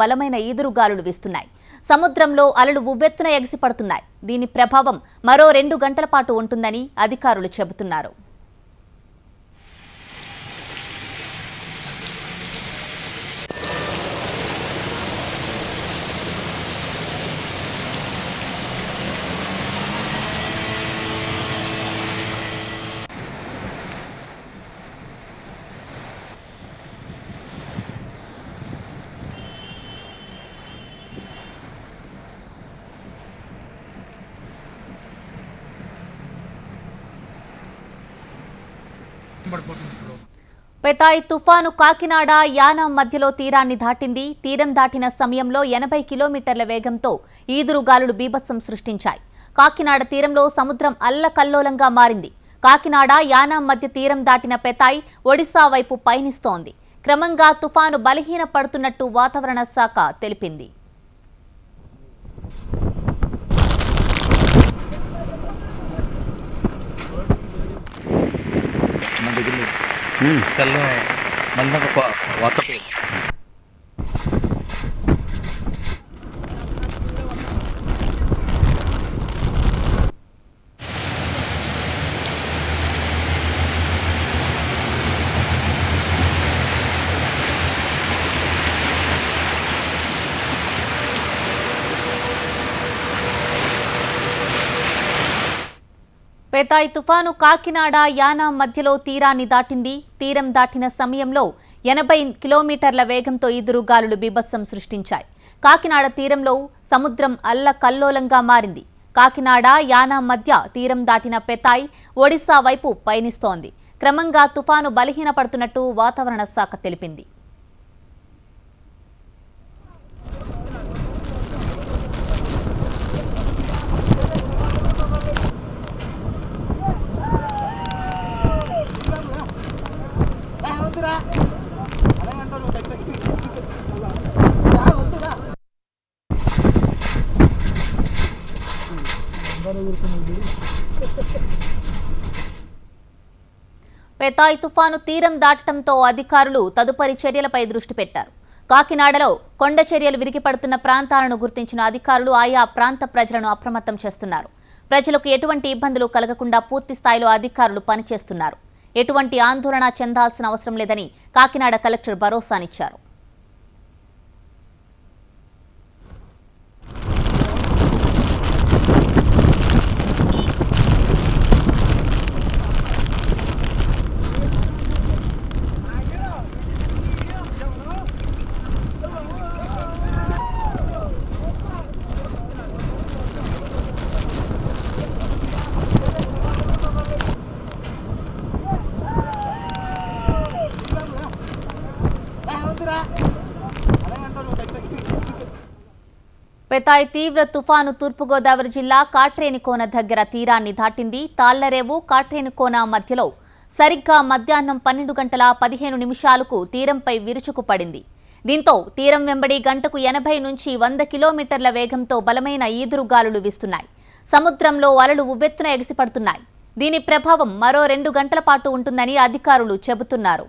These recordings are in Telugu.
బలమైన ఈదురుగాలులు వీస్తున్నాయి. సముద్రంలో అలలు ఉవ్వెత్తున ఎగిసిపడుతున్నాయి. దీని ప్రభావం మరో రెండు గంటల పాటు ఉంటుందని అధికారులు చెబుతున్నారు. పడిపోతుంది ఇప్పుడు పెతాయ్ తుఫాను కాకినాడ యానం మధ్యలో తీరాన్ని దాటింది. తీరం దాటిన సమయంలో ఎనభై కిలోమీటర్ల వేగంతో ఈదురుగాలులు బీభత్సం సృష్టించాయి. కాకినాడ తీరంలో సముద్రం అల్లకల్లోలంగా మారింది. కాకినాడ యానాం మధ్య తీరం దాటిన పెతాయ్ ఒడిశా వైపు పయనిస్తోంది. క్రమంగా తుఫాను బలహీన పడుతున్నట్టు వాతావరణ శాఖ తెలిపింది మన దగ్గర తెల్ల మళ్ళీ వార్త పెతాయ్ తుఫాను కాకినాడ యానా మధ్యలో తీరాన్ని దాటింది. తీరం దాటిన సమయంలో ఎనభై కిలోమీటర్ల వేగంతో ఈదురుగాలులు బీభత్సం సృష్టించాయి. కాకినాడ తీరంలో సముద్రం అల్ల కల్లోలంగా మారింది. కాకినాడ యానా మధ్య తీరం దాటిన పెతాయ్ ఒడిశా వైపు పయనిస్తోంది. క్రమంగా తుఫాను బలహీనపడుతున్నట్టు వాతావరణ శాఖ తెలిపింది. పెతాయ్ తుఫాను తీరం దాటడంతో అధికారులు తదుపరి చర్యలపై దృష్టి పెట్టారు. కాకినాడలో కొండ చర్యలు విరిగిపడుతున్న ప్రాంతాలను గుర్తించిన అధికారులు ఆయా ప్రాంత ప్రజలను అప్రమత్తం చేస్తున్నారు. ప్రజలకు ఎటువంటి ఇబ్బందులు కలగకుండా పూర్తి స్థాయిలో అధికారులు పనిచేస్తున్నారు. ఎటువంటి ఆందోళన చెందాల్సిన అవసరం లేదని కాకినాడ కలెక్టర్ భరోసానిచ్చారు. పెతాయ్ తీవ్ర తుఫాను తూర్పుగోదావరి జిల్లా కాట్రేనికోన దగ్గర తీరాన్ని దాటింది. తాళ్ళరేవు కాట్రేనికోన మధ్యలో సరిగ్గా మధ్యాహ్నం పన్నెండు గంటల పదిహేను నిమిషాలకు తీరంపై విరుచుకుపడింది. దీంతో తీరం వెంబడి గంటకు ఎనభై నుంచి వంద కిలోమీటర్ల వేగంతో బలమైన ఈదురుగాలులు వీస్తున్నాయి. సముద్రంలో అలలు ఉవ్వెత్తున ఎగిసిపడుతున్నాయి. దీని ప్రభావం మరో రెండు గంటల పాటు ఉంటుందని అధికారులు చెబుతున్నారు.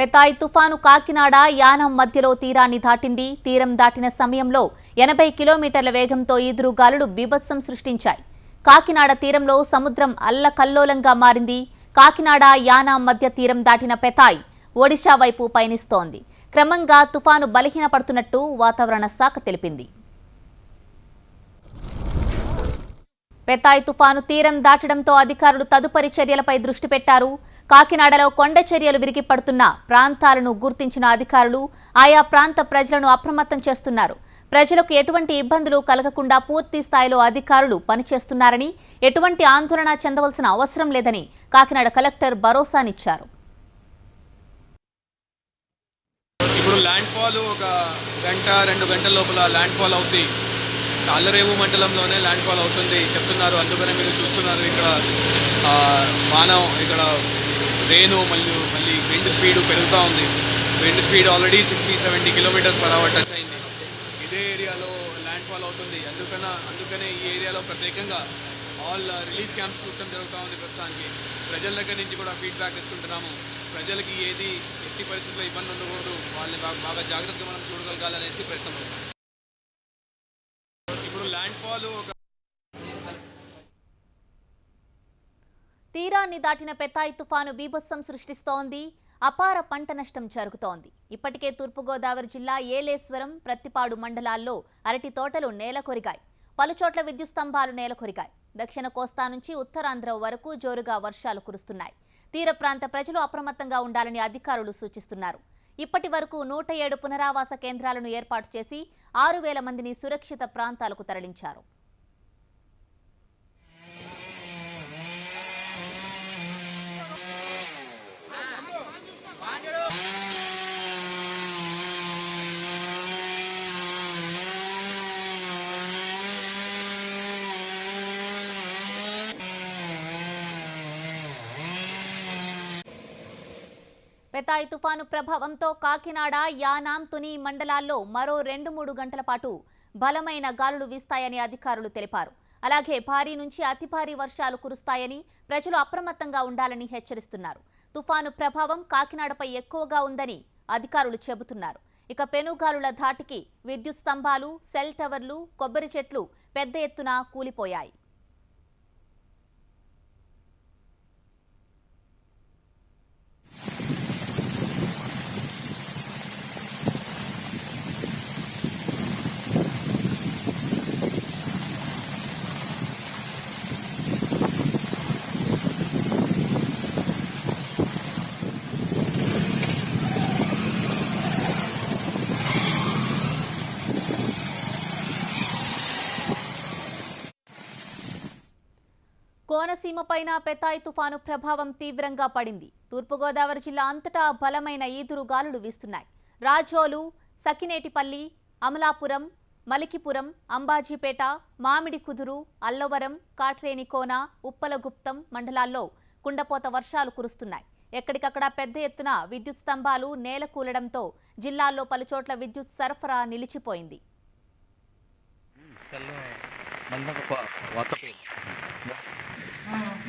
పెతాయ్ తుఫాను కాకినాడ యానం మధ్యలో తీరాన్ని దాటింది. తీరం దాటిన సమయంలో ఎనభై కిలోమీటర్ల వేగంతో ఈదురుగాలులు బీభత్సం సృష్టించాయి. కాకినాడ తీరంలో సముద్రం అల్లకల్లోలంగా మారింది. కాకినాడ యానాం మధ్య తీరం దాటిన పెతాయ్ ఒడిశా వైపు పయనిస్తోంది. క్రమంగా తుఫాను బలహీనపడుతున్నట్టు వాతావరణ శాఖ తెలిపింది. పెతాయ్ తుఫాను తీరం దాటడంతో అధికారులు తదుపరి చర్యలపై దృష్టి పెట్టారు. కాకినాడలో కొండ చర్యలు విరిగి పడుతున్న ప్రాంతాలను గుర్తించిన అధికారులు ఆయా ప్రాంత ప్రజలను అప్రమత్తం చేస్తున్నారు. ప్రజలకు ఎటువంటి ఇబ్బందులు కలగకుండా పూర్తి స్థాయిలో అధికారులు పనిచేస్తున్నారని ఎటువంటి ఆందోళన చెందవలసిన అవసరం లేదని కాకినాడ కలెక్టర్ భరోసానిచ్చారు. ఇప్పుడు ల్యాండ్ ఫాల్ ఒక గంట రెండు గంటల లోపల ల్యాండ్ ఫాల్ అవుతుంది కాళ్ళరేవు మండలంలోనే ల్యాండ్ ఫాల్ అవుతుంది చెప్తున్నారు. అందుకనే మీరు చూస్తున్నారు ఇక్కడ మానవ ఇక్కడ రేను మళ్ళీ మళ్ళీ విండ్ స్పీడ్ పెరుగుతూ ఉంది. Wind speed already sixty seventy kilometres per hour touch అయింది. ఇదే ఏరియాలో ల్యాండ్ ఫాల్ అవుతుంది. అందుకన అందుకనే ఈ ఏరియాలో ప్రత్యేకంగా ఆల్ రిలీఫ్ క్యాంప్స్ చూడటం జరుగుతూ ఉంది ప్రస్తుతానికి. ప్రజల దగ్గర నుంచి కూడా ఫీడ్బ్యాక్ తీసుకుంటున్నాము. ప్రజలకి ఏది ఎట్టి పరిస్థితుల్లో ఇబ్బంది ఉండకూడదు. వాళ్ళని బాగా బాగా జాగ్రత్తగా మనం చూడగలగాలనేసి ప్రయత్నం ఇప్పుడు ల్యాండ్ ఫాల్ ఒక తీరాన్ని దాటిన పెతాయి తుఫాను బీభత్సం సృష్టిస్తోంది. అపార పంట నష్టం జరుగుతోంది. ఇప్పటికే తూర్పుగోదావరి జిల్లా ఏలేశ్వరం ప్రత్తిపాడు మండలాల్లో అరటి తోటలు నేలకొరిగాయి. పలుచోట్ల విద్యుత్ స్తంభాలు నేలకొరిగాయి. దక్షిణ కోస్తా నుంచి ఉత్తరాంధ్ర వరకు జోరుగా వర్షాలు కురుస్తున్నాయి. తీర ప్రాంత ప్రజలు అప్రమత్తంగా ఉండాలని అధికారులు సూచిస్తున్నారు. ఇప్పటి వరకు నూట ఏడు పునరావాస కేంద్రాలను ఏర్పాటు చేసి ఆరు వేల మందిని సురక్షిత ప్రాంతాలకు తరలించారు. తాయి తుఫాను ప్రభావంతో కాకినాడ యానాం తుని మండలాల్లో మరో రెండు మూడు గంటల పాటు బలమైన గాలులు వీస్తాయని అధికారులు తెలిపారు. అలాగే భారీ నుంచి అతి భారీ వర్షాలు కురుస్తాయని ప్రజలు అప్రమత్తంగా ఉండాలని హెచ్చరిస్తున్నారు. తుఫాను ప్రభావం కాకినాడపై ఎక్కువగా ఉందని అధికారులు చెబుతున్నారు. ఇక పెనుగాలుల ధాటికి విద్యుత్ స్తంభాలు సెల్ టవర్లు కొబ్బరి చెట్లు పెద్ద ఎత్తున కూలిపోయాయి. కోనసీమ పైన పెతాయి తుఫాను ప్రభావం తీవ్రంగా పడింది. తూర్పుగోదావరి జిల్లా అంతటా బలమైన ఈదురు గాలులు వీస్తున్నాయి. రాజోలు సకినేటిపల్లి అమలాపురం మలికిపురం అంబాజీపేట మామిడి కుదురు అల్లవరం కాట్రేనికోన ఉప్పలగుప్తం మండలాల్లో కుండపోత వర్షాలు కురుస్తున్నాయి. ఎక్కడికక్కడ పెద్ద ఎత్తున విద్యుత్ స్తంభాలు నేల కూలడంతో జిల్లాల్లో పలుచోట్ల విద్యుత్ సరఫరా నిలిచిపోయింది. తెల్ల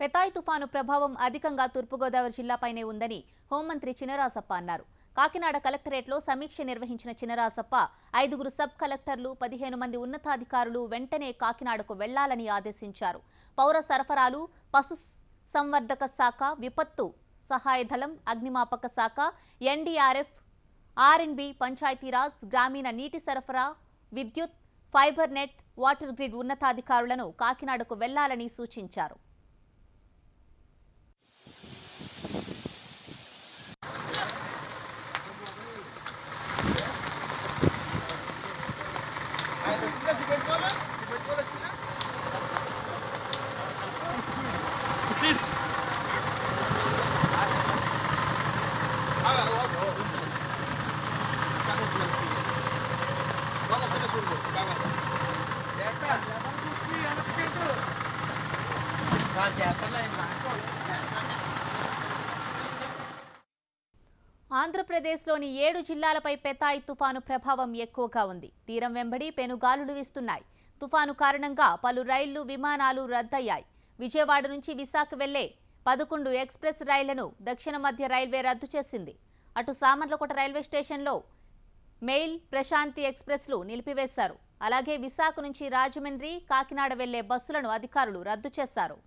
పెతాయి తుఫాను ప్రభావం అధికంగా తూర్పుగోదావరి జిల్లాపైనే ఉందని హోంమంత్రి చినరాసప్ప అన్నారు. కాకినాడ కలెక్టరేట్లో సమీక్ష నిర్వహించిన చినరాసప్ప ఐదుగురు సబ్ కలెక్టర్లు పదిహేను మంది ఉన్నతాధికారులు వెంటనే కాకినాడకు వెళ్ళాలని ఆదేశించారు. పౌర సరఫరాలు పశు సంవర్ధక శాఖ విపత్తు సహాయ దళం అగ్నిమాపక శాఖ ఎన్డీఆర్ఎఫ్ ఆర్ఎన్బి పంచాయతీరాజ్ గ్రామీణ నీటి సరఫరా విద్యుత్ ఫైబర్ నెట్ వాటర్ గ్రిడ్ ఉన్నతాధికారులను కాకినాడకు వెళ్ళాలని సూచించారు. ఆంధ్రప్రదేశ్లోని ఏడు జిల్లాలపై పెతాయ్ తుఫాను ప్రభావం ఎక్కువగా ఉంది. తీరం వెంబడి పెనుగాలులు వీస్తున్నాయి. తుఫాను కారణంగా పలు రైళ్ళు విమానాలు రద్దయ్యాయి. విజయవాడ నుంచి విశాఖ వెళ్ళే పదకొండు ఎక్స్ప్రెస్ రైళ్ళను దక్షిణ మధ్య రైల్వే రద్దు చేసింది. అటు సామర్లకోట రైల్వే స్టేషన్లో మెయిల్ ప్రశాంతి ఎక్స్ప్రెస్లు నిలిపివేశారు. అలాగే విశాఖ నుంచి రాజమండ్రి కాకినాడ వెళ్ళే బస్సులను అధికారులు రద్దు చేశారు.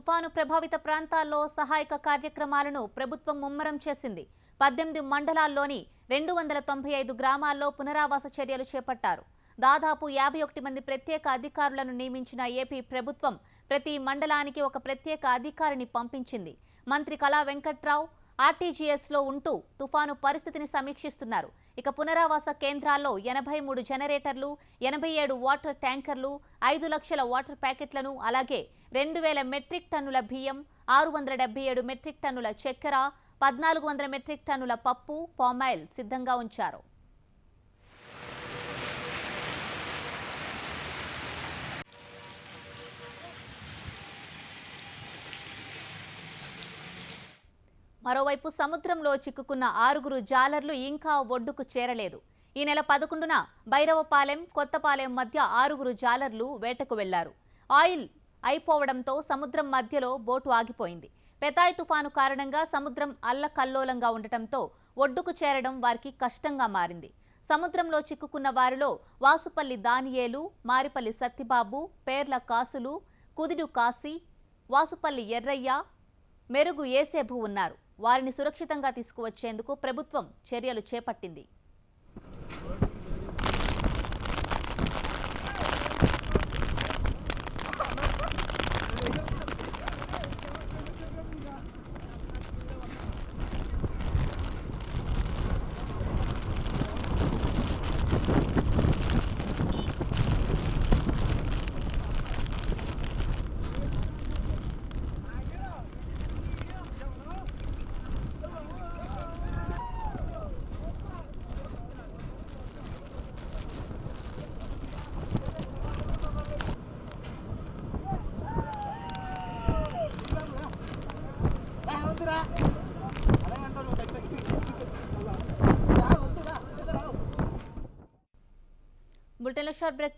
తుఫాను ప్రభావిత ప్రాంతాల్లో సహాయక కార్యక్రమాలను ప్రభుత్వం ముమ్మరం చేసింది. పద్దెనిమిది మండలాల్లోని రెండు వందల తొంభై ఐదు గ్రామాల్లో పునరావాస చర్యలు చేపట్టారు. దాదాపు యాభై ఒకటి మంది ప్రత్యేక అధికారులను నియమించిన ఏపీ ప్రభుత్వం ప్రతి మండలానికి ఒక ప్రత్యేక అధికారిని పంపించింది. మంత్రి కళా వెంకట్రావు ఆర్టీజీఎస్లో ఉంటూ తుఫాను పరిస్థితిని సమీక్షిస్తున్నారు. ఇక పునరావాస కేంద్రాల్లో ఎనభై మూడు జనరేటర్లు ఎనభై ఏడు వాటర్ ట్యాంకర్లు ఐదు లక్షల వాటర్ ప్యాకెట్లను అలాగే రెండు వేల మెట్రిక్ టన్నుల బియ్యం ఆరు వందల డెబ్బై ఏడు మెట్రిక్ టన్నుల చక్కెర పద్నాలుగు వందల మెట్రిక్ టన్నుల పప్పు పామాయిల్ సిద్ధంగా ఉంచారు. మరోవైపు సముద్రంలో చిక్కుకున్న ఆరుగురు జాలర్లు ఇంకా ఒడ్డుకు చేరలేదు. ఈ నెల పదకొండున భైరవపాలెం కొత్తపాలెం మధ్య ఆరుగురు జాలర్లు వేటకు వెళ్ళారు. ఆయిల్ అయిపోవడంతో సముద్రం మధ్యలో బోటు ఆగిపోయింది. పెతాయ్ తుఫాను కారణంగా సముద్రం అల్లకల్లోలంగా ఉండటంతో ఒడ్డుకు చేరడం వారికి కష్టంగా మారింది. సముద్రంలో చిక్కుకున్న వారిలో వాసుపల్లి దానియేలు మారిపల్లి సత్తిబాబు పేర్ల కాసులు కుదిడు కాశీ వాసుపల్లి ఎర్రయ్య మెరుగు ఏసేబు ఉన్నారు. వారిని సురక్షితంగా తీసుకువచ్చేందుకు ప్రభుత్వం చర్యలు చేపట్టింది. জলেশ্বর